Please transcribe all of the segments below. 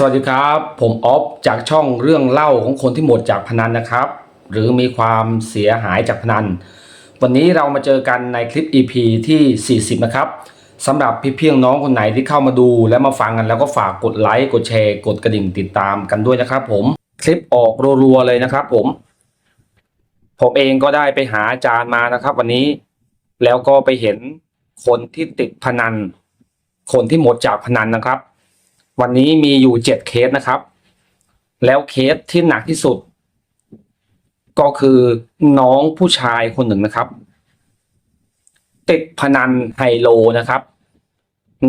สวัสดีครับ ผมออฟจากช่องเรื่องเล่าของคนที่หมดจากพนันนะครับ หรือมีความเสียหายจากพนัน วันนี้เรามาเจอกันในคลิป EP ที่ 40 นะครับสำหรับพี่เพียงน้องคนไหนที่เข้ามาดู และมาฟังกันแล้วก็ฝากกดไลค์กดแชร์ กดกระดิ่งติดตามกันด้วยนะครับ ผมคลิปออกรัวๆเลยนะครับ ผม ผมเองก็ได้ไปหาอาจารย์มานะครับ วันนี้แล้วก็ไปเห็นคนที่ติดพนัน คนที่หมดจากพนันนะครับ วันนี้มีอยู่เจ็ดเคสนะครับ แล้วเคสที่หนักที่สุด ก็คือน้องผู้ชายคนหนึ่งนะครับ ติดพนันไฮโลนะครับ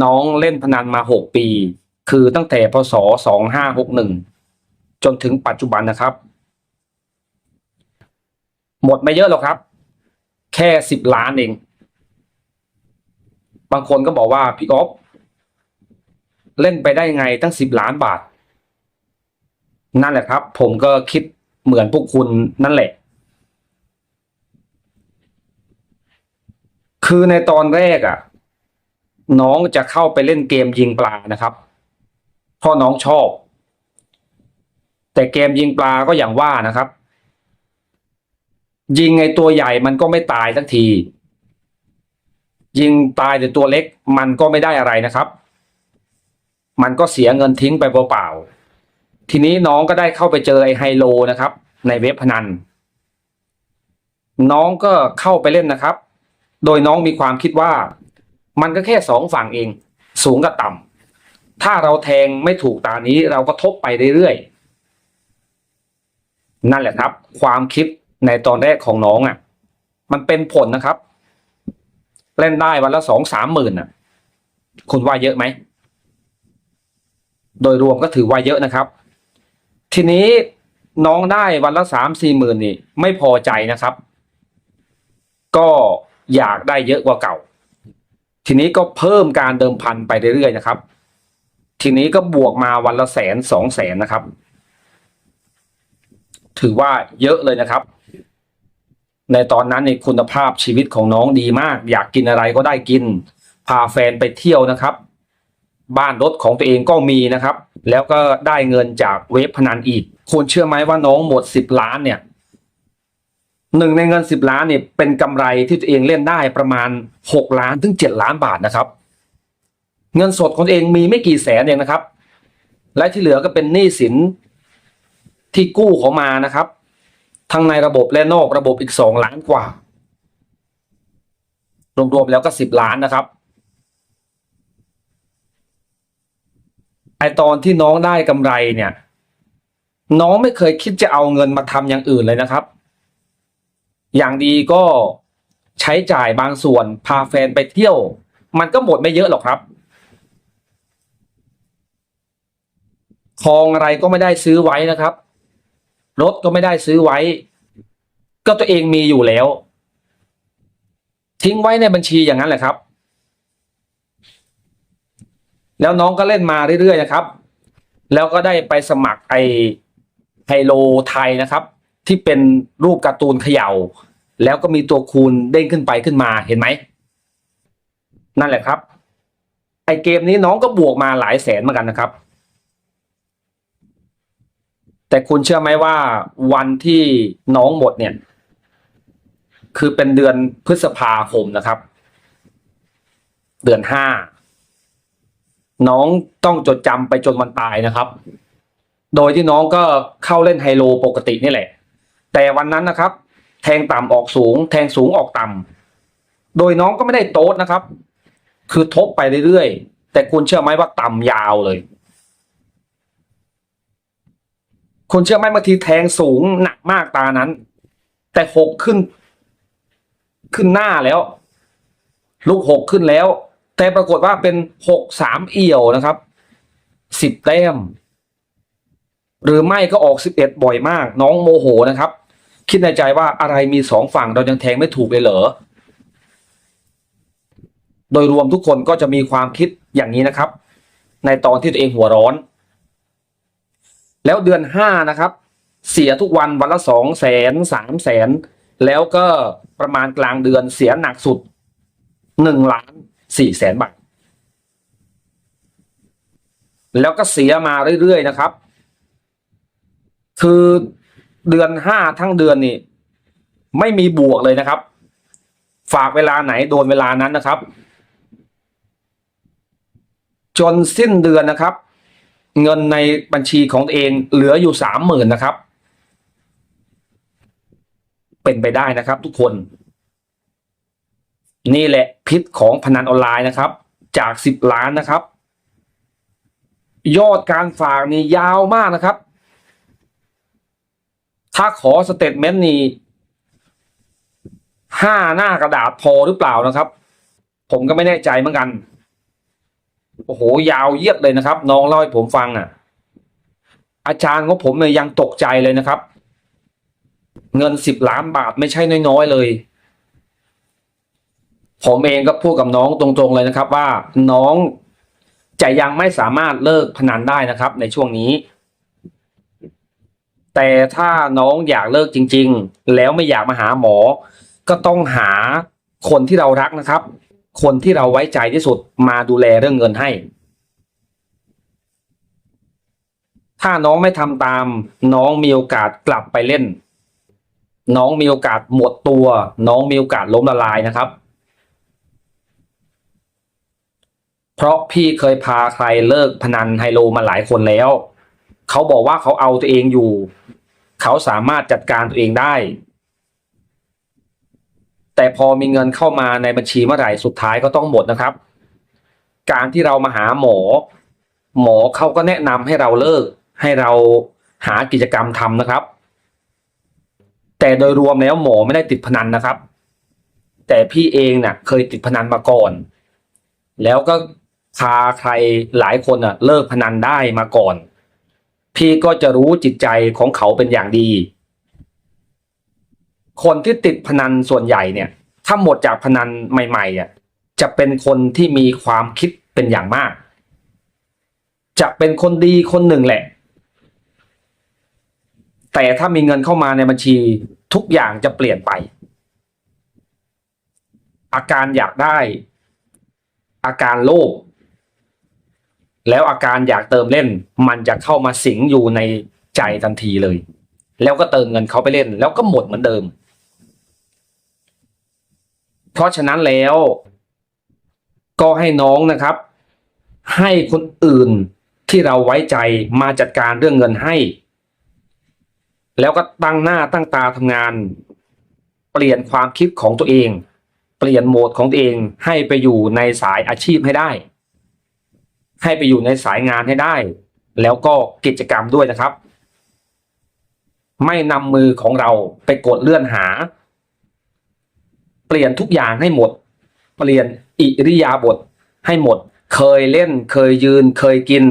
น้องเล่นพนันมาหกปี คือตั้งแต่พศสองห้าหกหนึ่งจนถึงปัจจุบันนะครับ หมดไม่เยอะหรอกครับ แค่สิบล้านเอง บางคนก็บอกว่าพี่อ๊อฟ เล่นไปได้ไงตั้งสิบล้านบาท นั่นแหละครับ ผมก็คิดเหมือนพวกคุณนั่นแหละ คือในตอนแรกอะ่ะ น้องจะเข้าไปเล่นเกมยิงปลานะครับเพราะน้องชอบ แต่เกมยิงปลาก็อย่างว่านะครับ ยิงไงตัวใหญ่มันก็ไม่ตายสักที ยิงตายแต่ตัวเล็กมันก็ไม่ได้อะไรนะครับ มันก็เสียเงินทิ้งไปเปล่าๆทีนี้น้องก็ได้เข้าไปเจอไอ้ไฮโลนะครับ ในเว็บพนัน น้องก็เข้าไปเล่นนะครับ โดยน้องมีความคิดว่า มันก็แค่สองฝั่งเอง สูงกับต่ำถ้าเราแทงไม่ถูกตานี้เราก็ทบไปเรื่อยๆนั่นแหละครับ ความคิดในตอนแรกของน้องอะ มันเป็นผลนะครับ เล่นได้วันละสองสามหมื่นอะ คุณว่าเยอะไหม โดยรวมก็ถือว่าเยอะนะครับ ทีนี้น้องได้วันละสามสี่หมื่นนี่ ไม่พอใจนะครับ ก็อยากได้เยอะกว่าเก่า ทีนี้ก็เพิ่มการเดิมพันไปเรื่อยๆนะครับ ทีนี้ก็บวกมาวันละแสนสองแสนนะครับ ถือว่าเยอะเลยนะครับ ในตอนนั้นในคุณภาพชีวิตของน้องดีมาก อยากกินอะไรก็ได้กิน พาแฟนไปเที่ยวนะครับ บ้านรถของตัวเองก็มีนะครับ แล้วก็ได้เงินจากเว็บพนันอีกคุณเชื่อไหมว่าน้องหมดสิบล้านเนี่ยหนึ่งในเงินสิบล้านเนี่ยเป็นกำไรที่ตัวเองเล่นได้ประมาณหกล้านถึงเจ็ดล้านบาทนะครับ เงินสดของตัวเองมีไม่กี่แสนเองนะครับ และที่เหลือก็เป็นหนี้สินที่กู้เขามานะครับ ทั้งในระบบและนอกระบบอีกสองล้านกว่ารวมๆแล้วก็สิบล้านนะครับ ไอตอนที่น้องได้กำไรเนี่ย น้องไม่เคยคิดจะเอาเงินมาทำอย่างอื่นเลยนะครับ อย่างดีก็ใช้จ่ายบางส่วนพาแฟนไปเที่ยว มันก็หมดไม่เยอะหรอกครับทองอะไรก็ไม่ได้ซื้อไว้นะครับ รถก็ไม่ได้ซื้อไว้ ก็ตัวเองมีอยู่แล้ว ทิ้งไว้ในบัญชีอย่างนั้นแหละครับ แล้วน้องก็เล่นมาเรื่อยๆนะครับ แล้วก็ได้ไปสมัครไอไฮโลไทยนะครับ ที่เป็นรูปการ์ตูนเขย่า แล้วก็มีตัวคูณเด้งขึ้นไปขึ้นมาเห็นไหม นั่นแหละครับ ไอเกมนี้น้องก็บวกมาหลายแสนเหมือนกันนะครับ แต่คุณเชื่อไหมว่าวันที่น้องหมดเนี่ย คือเป็นเดือนพฤษภาคมนะครับ เดือนห้า น้องต้องจดจำไปจนวันตายนะครับ โดยที่น้องก็เข้าเล่นไฮโลปกตินี่แหละ แต่วันนั้นนะครับ แทงต่ำออกสูง แทงสูงออกต่ำโดยน้องก็ไม่ได้โต๊ดนะครับ คือทบไปเรื่อยๆ แต่คุณเชื่อไหมว่าต่ำยาวเลย คุณเชื่อไหมบางทีแทงสูงหนักมากตานั้น แต่หกขึ้น ขึ้นหน้าแล้ว ลูกหกขึ้นแล้ว แต่ปรากฏว่าเป็นหกสามเอี่ยวนะครับสิบแต้ม หรือไม่ก็ออกสิบเอ็ดบ่อยมาก น้องโมโหนะครับ คิดในใจว่าอะไรมีสองฝั่งเรายังแทงไม่ถูกเลยเหรอโดยรวมทุกคนก็จะมีความคิดอย่างนี้นะครับ ในตอนที่ตัวเองหัวร้อน แล้วเดือนห้านะครับ เสียทุกวันวันละสองแสนสามแสนแล้วก็ประมาณกลางเดือนเสียหนักสุดหนึ่งล้าน สี่แสนบาท แล้วก็เสียมาเรื่อยๆนะครับ คือเดือนห้าทั้งเดือนนี่ ไม่มีบวกเลยนะครับ ฝากเวลาไหนโดนเวลานั้นนะครับ จนสิ้นเดือนนะครับ เงินในบัญชีของตัวเองเหลืออยู่สามหมื่นนะครับ เป็นไปได้นะครับทุกคน นี่แหละพิษของพนันออนไลน์นะครับ จากสิบล้านนะครับ ยอดการฝากนี่ยาวมากนะครับ ถ้าขอสเตทเมนต์นี่ห้าหน้ากระดาษพอหรือเปล่านะครับ ผมก็ไม่แน่ใจเหมือนกัน โอ้โห ยาวเยียดเลยนะครับ น้องเล่าให้ผมฟังอะ อาจารย์ของผมเนี่ยยังตกใจเลยนะครับ เงินสิบล้านบาทไม่ใช่น้อยๆเลย ผมเองก็พูดกับน้องตรงๆเลยนะครับว่าน้องจะยังไม่สามารถเลิกพนันได้นะครับ ในช่วงนี้ แต่ถ้าน้องอยากเลิกจริง ๆ แล้วไม่อยากมาหาหมอ ก็ต้องหาคนที่เรารักนะครับ คนที่เราไว้ใจที่สุดมาดูแลเรื่องเงินให้ ถ้าน้องไม่ทำตาม น้องมีโอกาสกลับไปเล่น น้องมีโอกาสหมดตัว น้องมีโอกาสล้มละลายนะครับ เพราะพี่เคยพาใครเลิกพนันไฮโลมาหลายคนแล้ว เขาบอกว่าเขาเอาตัวเองอยู่ เขาสามารถจัดการตัวเองได้ แต่พอมีเงินเข้ามาในบัญชีเมื่อไหร่สุดท้ายก็ต้องหมดนะครับ การที่เรามาหาหมอ หมอเขาก็แนะนำให้เราเลิก ให้เราหากิจกรรมทำนะครับ แต่โดยรวมแล้วหมอไม่ได้ติดพนันนะครับ แต่พี่เองเนี่ยเคยติดพนันมาก่อน แล้วก็ พาใครหลายคนอะเลิกพนันได้มาก่อน พี่ก็จะรู้จิตใจของเขาเป็นอย่างดี คนที่ติดพนันส่วนใหญ่เนี่ย ถ้าหมดจากพนันใหม่ๆอะจะเป็นคนที่มีความคิดเป็นอย่างมาก จะเป็นคนดีคนหนึ่งแหละ แต่ถ้ามีเงินเข้ามาในบัญชีทุกอย่างจะเปลี่ยนไป อาการอยากได้ อาการโลภ แล้วอาการอยากเติมเล่น มันจะเข้ามาสิงอยู่ในใจทันทีเลย แล้วก็เติมเงินเขาไปเล่น แล้วก็หมดเหมือนเดิม เพราะฉะนั้นแล้ว ก็ให้น้องนะครับ ให้คนอื่นที่เราไว้ใจมาจัดการเรื่องเงินให้ แล้วก็ตั้งหน้าตั้งตาทำงาน เปลี่ยนความคิดของตัวเอง เปลี่ยนโหมดของตัวเองให้ไปอยู่ในสายอาชีพให้ได้ ให้ไปอยู่ในสายงานให้ได้ แล้วก็กิจกรรมด้วยนะครับ ไม่นำมือของเราไปกดเลื่อนหา เปลี่ยนทุกอย่างให้หมด เปลี่ยนอิริยาบถให้หมด เคยเล่น เคยยืน เคยกิน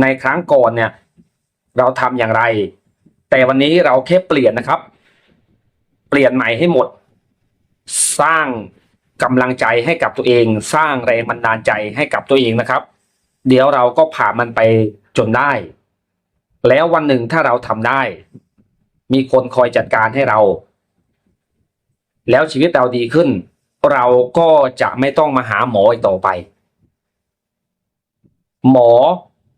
ในครั้งก่อนเนี่ย เราทำอย่างไร แต่วันนี้เราแค่เปลี่ยนนะครับ เปลี่ยนใหม่ให้หมด สร้างกำลังใจให้กับตัวเอง สร้างแรงบันดาลใจให้กับตัวเองนะครับ เดี๋ยวเราก็ผ่ามันไปจนได้ แล้ววันหนึ่งถ้าเราทำได้ มีคนคอยจัดการให้เรา แล้วชีวิตเราดีขึ้น เราก็จะไม่ต้องมาหาหมออีกต่อไป หมอ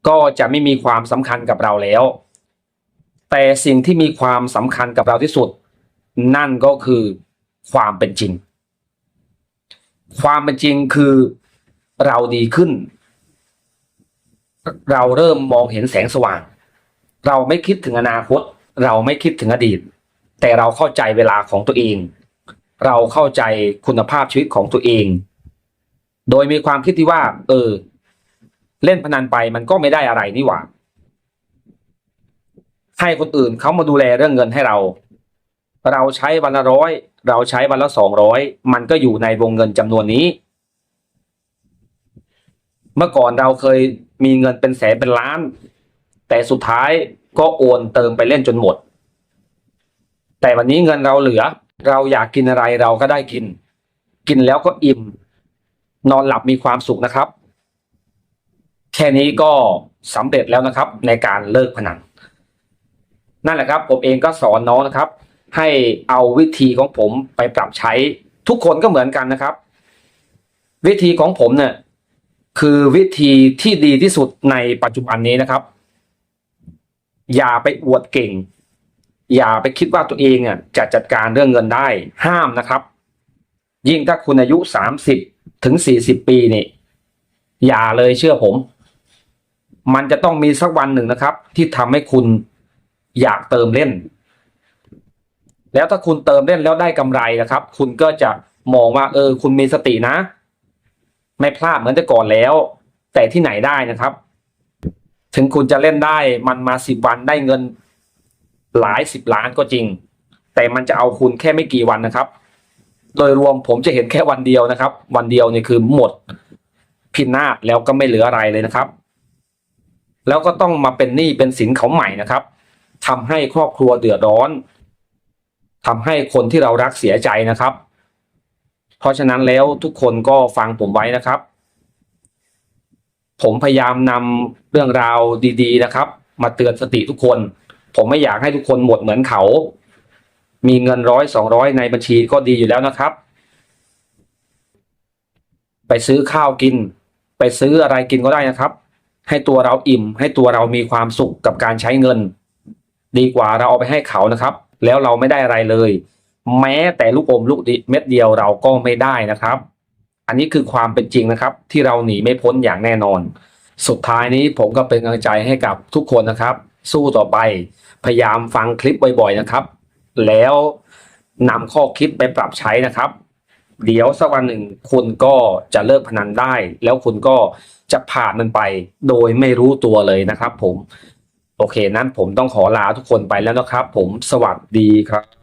ก็จะไม่มีความสำคัญกับเราแล้ว แต่สิ่งที่มีความสำคัญกับเราที่สุด นั่นก็คือความเป็นจริง ความเป็นจริงคือเราดีขึ้น เราเริ่มมองเห็นแสงสว่าง เราไม่คิดถึงอนาคต เราไม่คิดถึงอดีต แต่เราเข้าใจเวลาของตัวเอง เราเข้าใจคุณภาพชีวิตของตัวเอง โดยมีความคิดที่ว่า เออ เล่นพนันไปมันก็ไม่ได้อะไรนี่หว่าให้คนอื่นเขามาดูแลเรื่องเงินให้เรา เราใช้วันละร้อย เราใช้วันละสองร้อยมันก็อยู่ในวงเงินจำนวนนี้ เมื่อก่อนเราเคย มีเงินเป็นแสนเป็นล้าน แต่สุดท้ายก็โอนเติมไปเล่นจนหมด แต่วันนี้เงินเราเหลือ เราอยากกินอะไรเราก็ได้กิน กินแล้วก็อิ่ม นอนหลับมีความสุขนะครับ แค่นี้ก็สำเร็จแล้วนะครับ ในการเลิกพนันนั่นแหละครับ ผมเองก็สอนน้องนะครับ ให้เอาวิธีของผมไปปรับใช้ทุกคนก็เหมือนกันนะครับ วิธีของผมเนี่ย คือวิธีที่ดีที่สุดในปัจจุบันนี้นะครับ อย่าไปอวดเก่ง อย่าไปคิดว่าตัวเองอะจะจัดการเรื่องเงินได้ห้ามนะครับ ยิ่งถ้าคุณอายุสามสิบถึงสี่สิบปีนี่อย่าเลยเชื่อผม มันจะต้องมีสักวันหนึ่งนะครับ ที่ทำให้คุณอยากเติมเล่น แล้วถ้าคุณเติมเล่นแล้วได้กำไรนะครับ คุณก็จะมองว่าเออ คุณมีสตินะ ไม่พลาดเหมือนแต่ก่อนแล้ว แต่ที่ไหนได้นะครับ ถึงคุณจะเล่นได้มันมาสิบวันได้เงินหลายสิบล้านก็จริง แต่มันจะเอาคุณแค่ไม่กี่วันนะครับ โดยรวมผมจะเห็นแค่วันเดียวนะครับ วันเดียวนี่คือหมดพินาศแล้วก็ไม่เหลืออะไรเลยนะครับ แล้วก็ต้องมาเป็นหนี้เป็นสินเขาใหม่นะครับทำให้ครอบครัวเดือดร้อนทำให้คนที่เรารักเสียใจนะครับ เพราะฉะนั้นแล้วทุกคนก็ฟังผมไว้นะครับ ผมพยายามนำเรื่องราวดี ๆ นะครับ มาเตือนสติทุกคน ผมไม่อยากให้ทุกคนหมดเหมือนเขา มีเงินร้อยสองร้อยในบัญชีก็ดีอยู่แล้วนะครับ ไปซื้อข้าวกิน ไปซื้ออะไรกินก็ได้นะครับ ให้ตัวเราอิ่ม ให้ตัวเรามีความสุขกับการใช้เงิน ดีกว่าเราเอาไปให้เขานะครับ แล้วเราไม่ได้อะไรเลย แม้แต่ลูกอมลูกเม็ดเดียวเราก็ไม่ได้นะครับ อันนี้คือความเป็นจริงนะครับ ที่เราหนีไม่พ้นอย่างแน่นอน สุดท้ายนี้ผมก็เป็นกำลังใจให้กับทุกคนนะครับ สู้ต่อไปพยายามฟังคลิปบ่อยๆนะครับ แล้วนำข้อคิดไปปรับใช้นะครับ เดี๋ยวสักวันหนึ่งคุณก็จะเลิกพนันได้ แล้วคุณก็จะผ่านมันไปโดยไม่รู้ตัวเลยนะครับ ผม โอเคนั้นผมต้องขอลาทุกคนไปแล้วนะครับ ผมสวัสดีครับ